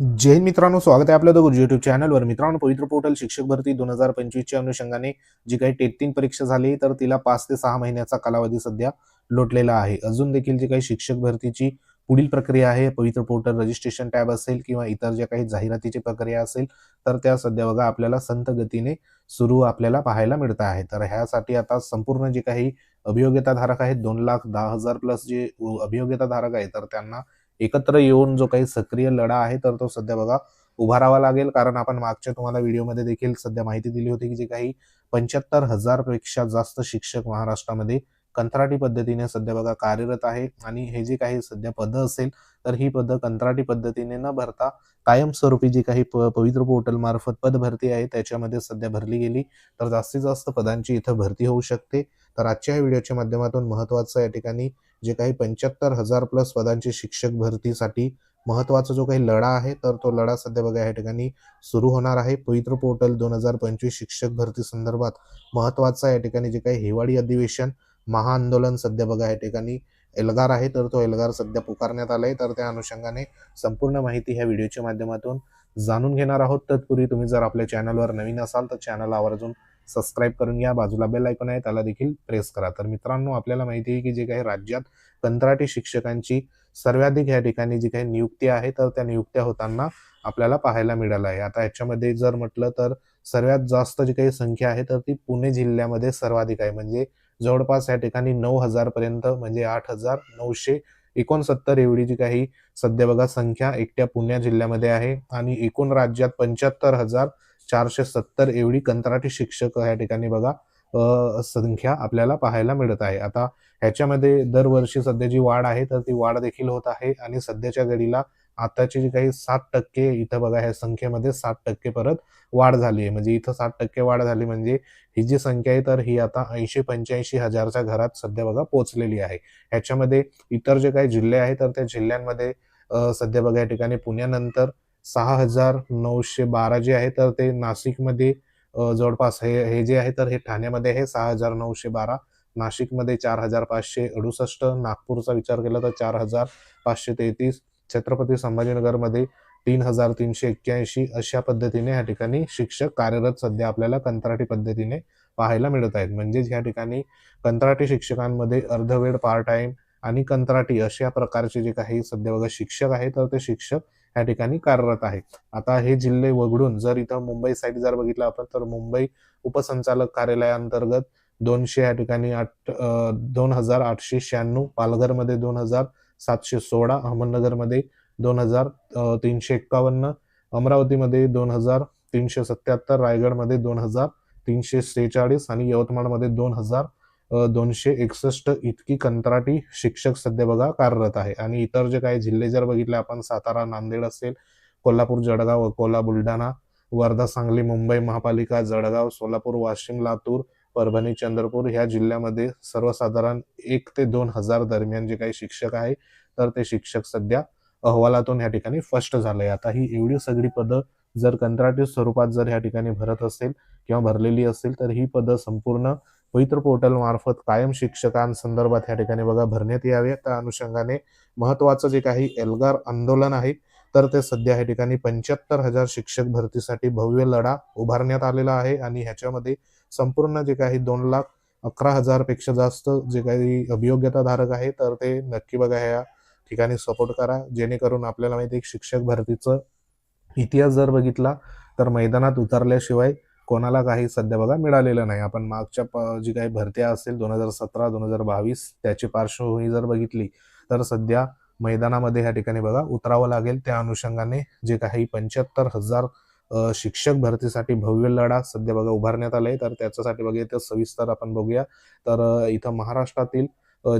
जैन मित्रांनो स्वागत आहे आपल्या द गुरुजी युट्यूब चॅनलवर मित्रांनो पवित्र पोर्टल शिक्षक भरती दोन हजार पंचवीसच्या अनुषंगाने जी काही टेट परीक्षा झाली तर तिला पाच ते सहा महिन्याचा कालावधी सध्या लोटलेला आहे. अजून देखील जी काही शिक्षक भरतीची पुढील प्रक्रिया आहे पवित्र पोर्टल रजिस्ट्रेशन टॅब असेल किंवा इतर ज्या काही जाहिरातीची प्रक्रिया असेल तर त्या सध्या बघा आपल्याला संत गतीने सुरू आपल्याला पाहायला मिळत आहे. तर ह्यासाठी आता संपूर्ण जे काही अभियोग्यता धारक आहेत दोन लाख दहा हजार प्लस जे अभियोग्यता धारक आहेत तर त्यांना एकत्र येऊन जो काही सक्रिय लढा आहे तर तो सध्या बघा उभारावा लागेल. कारण आपण मागच्या तुम्हाला व्हिडिओमध्ये देखील सध्या माहिती दिली होती की जे काही पंच्याहत्तर हजारपेक्षा जास्त शिक्षक महाराष्ट्रामध्ये कंत्राटी पद्धतीने सध्या बघा कार्यरत आहे. आणि हे जे काही सध्या पदं असेल तर ही पदं कंत्राटी पद्धतीने न भरता कायमस्वरूपी जी काही प पवित्र पोर्टल मार्फत पद भरती आहे त्याच्यामध्ये सध्या भरली गेली. तर जास्तीत जास्त पदांची इथं भरती होऊ शकते. तर आजच्या या व्हिडिओच्या माध्यमातून महत्त्वाचं या ठिकाणी जे काही पंच्याहत्तर हजार प्लस पदांची शिक्षक भरतीसाठी महत्त्वाचा जो काही लढा आहे तर तो लढा सध्या बघा या ठिकाणी सुरू होणार आहे. पवित्र पोर्टल दोन हजार पंचवीस शिक्षक भरती संदर्भात महत्त्वाचं या ठिकाणी जे काही हिवाळी अधिवेशन महाआंदोलन सध्या बघा या ठिकाणी एल्गार आहे तर तो एल्गार सध्या पुकारण्यात आलाय. तर त्या अनुषंगाने संपूर्ण माहिती ह्या व्हिडिओच्या माध्यमातून जाणून घेणार आहोत. तत्पूर्वी तुम्ही जर आपल्या चॅनलवर नवीन असाल तर चॅनल आवर्जून सबस्क्राईब करून घ्या. बाजूला बेल ऐकून आहे त्याला देखील प्रेस करा. तर मित्रांनो आपल्याला माहिती आहे की जे काही राज्यात कंत्राटी शिक्षकांची सर्वाधिक या ठिकाणी जी काही नियुक्ती आहे तर त्या नियुक्त्या होताना आपल्याला पाहायला मिळालं आहे. आता याच्यामध्ये जर म्हटलं तर सर्वात जास्त जी काही संख्या आहे तर ती पुणे जिल्ह्यामध्ये सर्वाधिक आहे. म्हणजे जवळपास या ठिकाणी नऊ हजार पर्यंत म्हणजे आठ हजार नऊशे एकोणसत्तर एवढी जी काही सध्या बघा संख्या एकट्या पुणे जिल्ह्यामध्ये आहे. आणि एकूण राज्यात पंच्याहत्तर हजार चारशे सत्तर एवढी कंत्राटी शिक्षक या ठिकाणी बघा संख्या आपल्याला पाहायला मिळत आहे. आता ह्याच्यामध्ये दरवर्षी सध्या जी वाढ आहे तर ती वाढ देखील होत आहे आणि सध्याच्या घडीला आताची जी काही सात टक्के इथं बघा ह्या संख्येमध्ये सात टक्के परत वाढ झाली आहे. म्हणजे इथं सात टक्के वाढ झाली म्हणजे ही जी संख्या आहे तर ही आता ऐंशी पंच्याऐंशी हजारच्या घरात सध्या बघा पोहोचलेली आहे. ह्याच्यामध्ये इतर जे काही जिल्हे आहेत तर त्या जिल्ह्यांमध्ये सध्या बघा या ठिकाणी पुण्यानंतर सहा हजार नऊशे बारा जे आहे तर ते नाशिकमध्ये जवळपास हे हे जे आहे तर हे ठाण्यामध्ये आहे. सहा हजार नऊशे बारा नाशिकमध्ये चार हजार पाचशे अडुसष्ट नागपूरचा विचार केला तर चार हजार पाचशे तेहतीस छत्रपती संभाजीनगरमध्ये तीन हजार तीनशे एक्क्याऐंशी अशा पद्धतीने या ठिकाणी शिक्षक कार्यरत सध्या आपल्याला कंत्राटी पद्धतीने पाहायला मिळत आहेत. म्हणजेच या ठिकाणी कंत्राटी शिक्षकांमध्ये अर्धवेळ पार्ट टाइम आणि कंत्राटी अशा प्रकारचे जे काही सध्या बघा शिक्षक आहे तर ते शिक्षक या ठिकाणी कार्यरत आहे. आता हे जिल्हे वगळून जर इथं मुंबई साईड जर बघितलं आपण तर मुंबई उपसंचालक कार्यालयाअंतर्गत दोनशे या ठिकाणी आठ दोन हजार आठशे शहाण्णव पालघरमध्ये दोन हजार सातशे सोळा अहमदनगरमध्ये दोन हजार तीनशे एक्कावन्न अमरावतीमध्ये दोन हजार तीनशे सत्याहत्तर रायगडमध्ये दोन हजार तीनशे सेहेचाळीस आणि यवतमाळमध्ये दोन हजार दोनशे एकसष्ट इतकी कंत्राटी शिक्षक सध्या बघा कार्यरत आहे. आणि इतर जे काही जिल्हे जर बघितले आपण सातारा नांदेड असेल कोल्हापूर जळगाव अकोला बुलढाणा वर्धा सांगली मुंबई महापालिका जळगाव सोलापूर वाशिम लातूर परभणी चंद्रपूर ह्या जिल्ह्यामध्ये सर्वसाधारण एक ते दोन हजार दरम्यान जे काही शिक्षक आहे तर ते शिक्षक सध्या अहवालातून ह्या ठिकाणी स्पष्ट झालंय. आता ही एवढी सगळी पदं जर कंत्राटी स्वरूपात जर ह्या ठिकाणी भरत असेल किंवा भरलेली असेल तर ही पदं संपूर्ण पवित्र पोर्टल मार्फत कायम शिक्षकांसंदर्भात या ठिकाणी बघा भरण्यात यावे. त्या अनुषंगाने महत्वाचं जे काही एल्गार आंदोलन आहे तर ते सध्या या ठिकाणी पंच्याहत्तर हजार शिक्षक भरतीसाठी भव्य लढा उभारण्यात आलेला आहे आणि ह्याच्यामध्ये संपूर्ण जे काही दोन लाख अकरा हजारपेक्षा जास्त जे काही अभियोग्यता धारक आहे तर ते नक्की बघा ह्या ठिकाणी सपोर्ट करा. जेणेकरून आपल्याला माहिती आहे शिक्षक भरतीचं इतिहास जर बघितला तर मैदानात उतरल्याशिवाय कोणाला काही सध्या बघा मिळालेलं नाही. आपण मागच्या प- जी काही भरत्या असेल दोन हजार सतरा दोन हजार बावीस त्याची पार्श्वभूमी जर बघितली तर सध्या मैदानामध्ये ह्या ठिकाणी बघा उतरावं लागेल. त्या अनुषंगाने जे काही पंच्याहत्तर हजार शिक्षक भरतीसाठी भव्य लढा सध्या बघा उभारण्यात आलाय. तर त्याच्यासाठी बघूया तर सविस्तर आपण बघूया. तर इथं महाराष्ट्रातील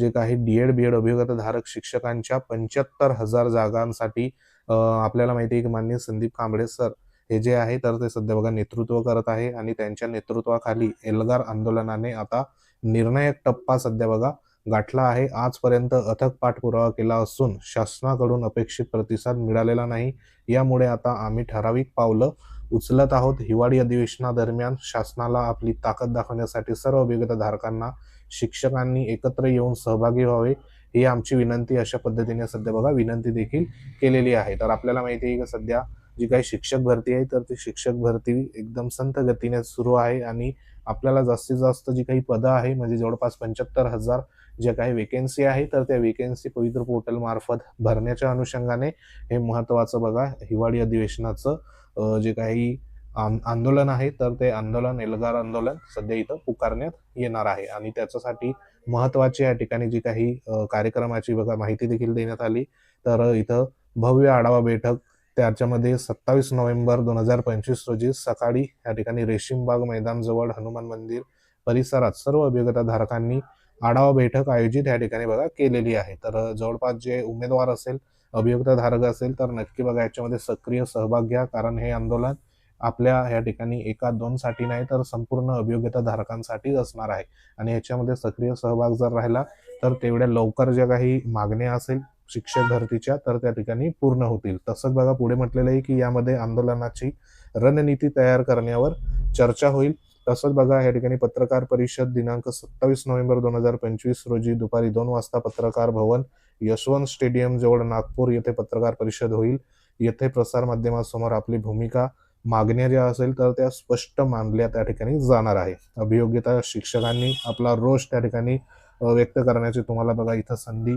जे काही डी एड बी एड अभियोगता धारक शिक्षकांच्या पंच्याहत्तर हजार जागांसाठी आपल्याला माहिती आहे की माननीय संदीप कांबळे सर हे जे आहे तर ते सध्या बघा नेतृत्व करत आहे आणि त्यांच्या नेतृत्वाखाली एल्गार आंदोलनाने आता निर्णायक टप्पा सध्या बघा गाठला आहे. आजपर्यंत अथक पाठपुरावा केला असून शासनाकडून अपेक्षित प्रतिसाद मिळालेला नाही. यामुळे आता आम्ही ठराविक पावलं उचलत आहोत. हिवाळी अधिवेशनादरम्यान शासनाला आपली ताकद दाखवण्यासाठी सर्व अभियोग्यता धारकांना शिक्षकांनी एकत्र येऊन सहभागी व्हावे ही आमची विनंती अशा पद्धतीने सध्या बघा विनंती देखील केलेली आहे. तर आपल्याला माहिती आहे की सध्या जी काही शिक्षक भरती आहे तर ती शिक्षक भरती एकदम संत गतीने सुरू आहे आणि आपल्याला जास्तीत जास्त जी काही पदं आहे म्हणजे जवळपास पंच्याहत्तर हजार ज्या काही वेकेन्सी आहे तर त्या वेकेन्सी पवित्र पोर्टल मार्फत भरण्याच्या अनुषंगाने हे महत्वाचं बघा हिवाळी अधिवेशनाचं जे काही आंदोलन आहे तर ते आंदोलन एल्गार आंदोलन सध्या इथं पुकारण्यात येणार आहे. आणि त्याच्यासाठी महत्वाची या ठिकाणी जी काही कार्यक्रमाची बघा माहिती देखील देण्यात आली. तर इथं भव्य आढावा बैठक त्याच्यामध्ये सत्तावीस नोव्हेंबर दोन हजार पंचवीस रोजी सकाळी या ठिकाणी रेशीमबाग मैदानजवळ हनुमान मंदिर परिसरात सर्व अभियोग्यता धारकांनी आढावा बैठक आयोजित या ठिकाणी बघा केलेली आहे. तर जवळपास जे उमेदवार असेल अभियोक्ता धारक असेल तर नक्की बघा याच्यामध्ये सक्रिय सहभाग घ्या. कारण हे आंदोलन आपल्या या ठिकाणी एका दोन साठी नाही तर संपूर्ण अभियोग्यता धारकांसाठीच असणार आहे. आणि याच्यामध्ये सक्रिय सहभाग जर राहिला तर तेवढ्या लवकर ज्या काही मागण्या असेल शिक्षक भरतीच्या तर त्या ठिकाणी पूर्ण होतील. तसंच बघा पुढे म्हटलेलं आहे की यामध्ये आंदोलनाची रणनीती तयार करण्यावर चर्चा होईल. तसंच बघा या ठिकाणी पत्रकार परिषद दिनांक सत्तावीस नोव्हेंबर दोन हजार पंचवीस रोजी दुपारी दोन वाजता पत्रकार भवन यशवंत स्टेडियम जवळ नागपूर येथे पत्रकार परिषद होईल. येथे प्रसार माध्यमासमोर आपली भूमिका मागण्या ज्या असेल तर त्या स्पष्ट मानल्या त्या ठिकाणी जाणार आहे. अभियोग्यता शिक्षकांनी आपला रोष त्या ठिकाणी व्यक्त करण्याची तुम्हाला बघा इथं संधी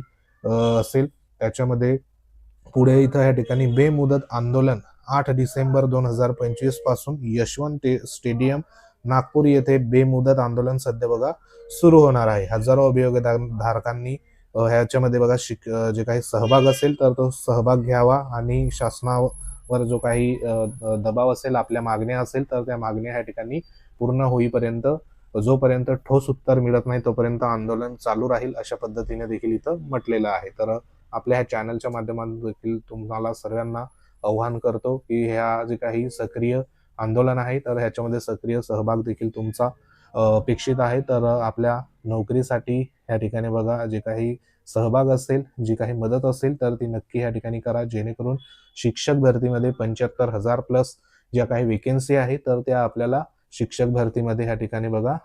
असेल. त्याच्यामध्ये पुढे इथं या ठिकाणी बेमुदत आंदोलन आठ डिसेंबर दोन हजार पंचवीसपासून यशवंत ते- स्टेडियम नागपूर येथे बेमुदत आंदोलन सध्या बघा सुरू होणार आहे. हजारो अभियोग धारकांनी ह्याच्यामध्ये बघा शिक जे काही सहभाग असेल तर तो सहभाग घ्यावा आणि शासनावर जो काही दबाव असेल आपल्या मागण्या असेल तर त्या मागण्या ह्या ठिकाणी पूर्ण होईपर्यंत जोपर्यंत ठोस उत्तर मिळत नाही तोपर्यंत आंदोलन चालू राहील अशा पद्धतीने देखील इथं म्हटलेलं आहे. तर आपल्या ह्या चॅनलच्या माध्यमातून देखील तुम्हाला सर्वांना आव्हान करतो की ह्या जे काही सक्रिय आंदोलन आहे तर ह्याच्यामध्ये सक्रिय सहभाग देखील तुमचा अपेक्षित आहे. तर आपल्या नोकरीसाठी या ठिकाणी बघा जे काही सहभाग असेल जी काही मदत असेल तर ती नक्की या ठिकाणी करा. जेणेकरून शिक्षक भरतीमध्ये पंच्याहत्तर हजार प्लस ज्या काही वेकेन्सी आहे तर त्या आपल्याला शिक्षक भरतीमध्ये ह्या ठिकाणी बघा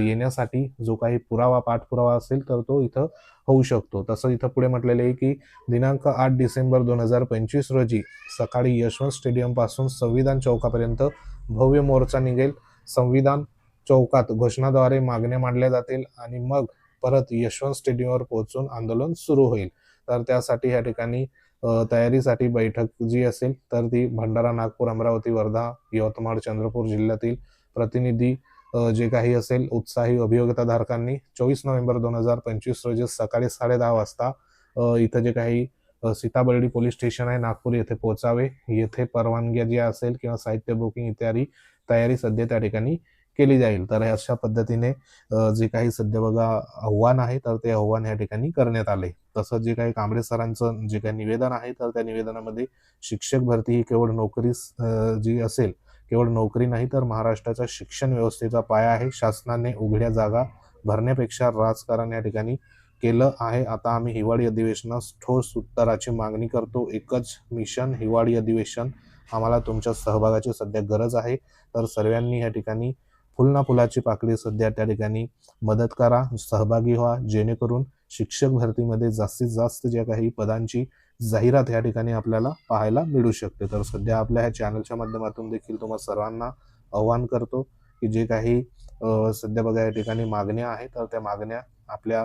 येण्यासाठी जो काही पुरावा पाठपुरावा असेल तर तो इथं होऊ शकतो. तसं इथं पुढे म्हटलेलं आहे की दिनांक आठ डिसेंबर दोन हजार पंचवीस रोजी सकाळी यशवंत स्टेडियमपासून संविधान चौकापर्यंत भव्य मोर्चा निघेल. संविधान चौकात घोषणाद्वारे मागण्या मांडल्या जातील आणि मग परत यशवंत स्टेडियमवर पोहोचून आंदोलन सुरू होईल. तर त्यासाठी या ठिकाणी तयारीसाठी बैठक जी असेल तर ती भंडारा नागपूर अमरावती वर्धा यवतमाळ चंद्रपूर जिल्ह्यातील प्रतिनिधी जे काही असेल उत्साही अभियोग्यता धारकांनी चोवीस नोव्हेंबर दोन हजार पंचवीस रोजी सकाळी साडे दहा वाजता इथं जे काही सीताबर्डी पोलीस स्टेशन आहे नागपूर येथे पोहोचावे. येथे परवानग्या ज्या असेल किंवा साहित्य बुकिंग इत्यादी तयारी सध्या त्या ठिकाणी केली जाईल. तर अशा पद्धतीने जे काही सध्या बघा आव्हान आहे तर ते आव्हान या ठिकाणी करण्यात आले. तसं जे काही कांबळे सरांचं जे काही निवेदन आहे तर त्या निवेदनामध्ये शिक्षक भरती ही केवळ नोकरी जी असेल केवळ नोकरी नाही तर महाराष्ट्राच्या शिक्षण व्यवस्थेचा पाया आहे. शासनाने उघड्या जागा भरण्यापेक्षा राजकारण या ठिकाणी केलं आहे. आता आम्ही हिवाळी अधिवेशनास ठोस उत्तराची मागणी करतो. एकच मिशन हिवाळी अधिवेशन. आम्हाला तुमच्या सहभागाची सध्या गरज आहे. तर सर्वांनी या ठिकाणी फुलना फुलाची पाकळी सध्या त्या ठिकाणी मदत करा सहभागी व्हा जेणेकरून शिक्षक भरतीमध्ये जास्तीत जास्त ज्या काही पदांची जाहिरात या ठिकाणी आपल्याला पाहायला मिळू शकते. तर सध्या आपल्या ह्या चॅनलच्या माध्यमातून देखील तुम्हाला सर्वांना आव्हान करतो की जे काही सध्या बघा या ठिकाणी मागण्या आहेत तर त्या मागण्या आपल्या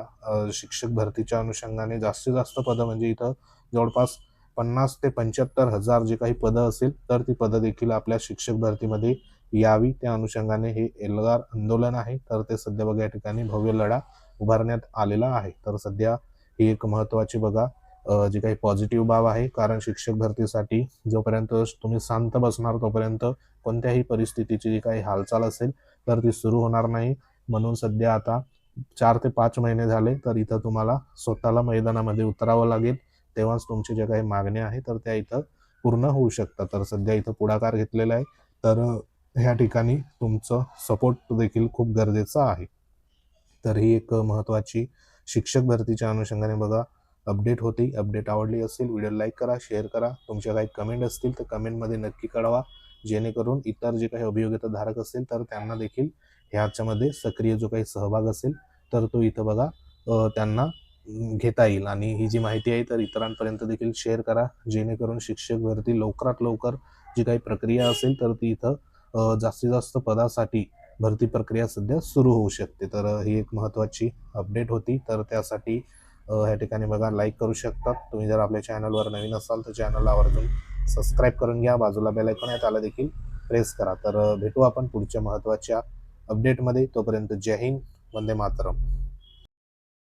शिक्षक भरतीच्या अनुषंगाने जास्तीत जास्त पदं म्हणजे इथं जवळपास पन्नास ते पंच्याहत्तर हजार जे काही पदं असेल तर ती पदं देखील आपल्या शिक्षक भरतीमध्ये यावी. त्या अनुषंगाने हे एल्गार आंदोलन आहे. तर ते सध्या बघा या ठिकाणी भव्य लढा उभारण्यात आलेला आहे. तर सध्या ही एक महत्त्वाची बघा जे जी काही पॉझिटिव्ह बाब आहे. कारण शिक्षक भरतीसाठी जोपर्यंत तुम्ही शांत बसणार तोपर्यंत कोणत्याही परिस्थितीची जी काही हालचाल असेल तर ती सुरू होणार नाही. म्हणून सध्या आता चार ते पाच महिने झाले तर इथं तुम्हाला स्वतःला मैदानामध्ये उतरावं लागेल. तेव्हाच तुमच्या ज्या काही मागण्या आहेत तर त्या इथं पूर्ण होऊ शकतात. तर सध्या इथं पुढाकार घेतलेला आहे. तर ह्या ठिकाणी तुमचं सपोर्ट देखील खूप गरजेचं आहे. तर ही एक महत्त्वाची शिक्षक भरतीच्या अनुषंगाने बघा अपडेट होती अपडेट आवडली असेल व्हिडिओ लाईक करा शेअर करा. तुमच्या काही कमेंट असतील तर कमेंटमध्ये नक्की कळवा. जेणेकरून इतर जे काही अभियोग्यता धारक असेल तर त्यांना देखील ह्याच्यामध्ये सक्रिय जो काही सहभाग असेल तर तो इथं बघा त्यांना घेता येईल. आणि ही जी माहिती आहे तर इतरांपर्यंत देखील शेअर करा. जेणेकरून शिक्षक भरती लवकरात लवकर जी काही प्रक्रिया असेल तर ती इथं जास्तीत जास्त पदासाठी भरती प्रक्रिया सध्या सुरू होऊ शकते. तर ही एक महत्त्वाची अपडेट होती. तर त्यासाठी ह्या ठिकाणी बघा लाईक करू शकतात. तुम्ही जर आपल्या चॅनलवर नवीन असाल तर चॅनलला आवर्जून सबस्क्राईब करून घ्या. बाजूला बेल ऐकून आहे त्याला देखील प्रेस करा. तर भेटू आपण पुढच्या महत्त्वाच्या अपडेटमध्ये तोपर्यंत जय हिंद. वंदे मातरम.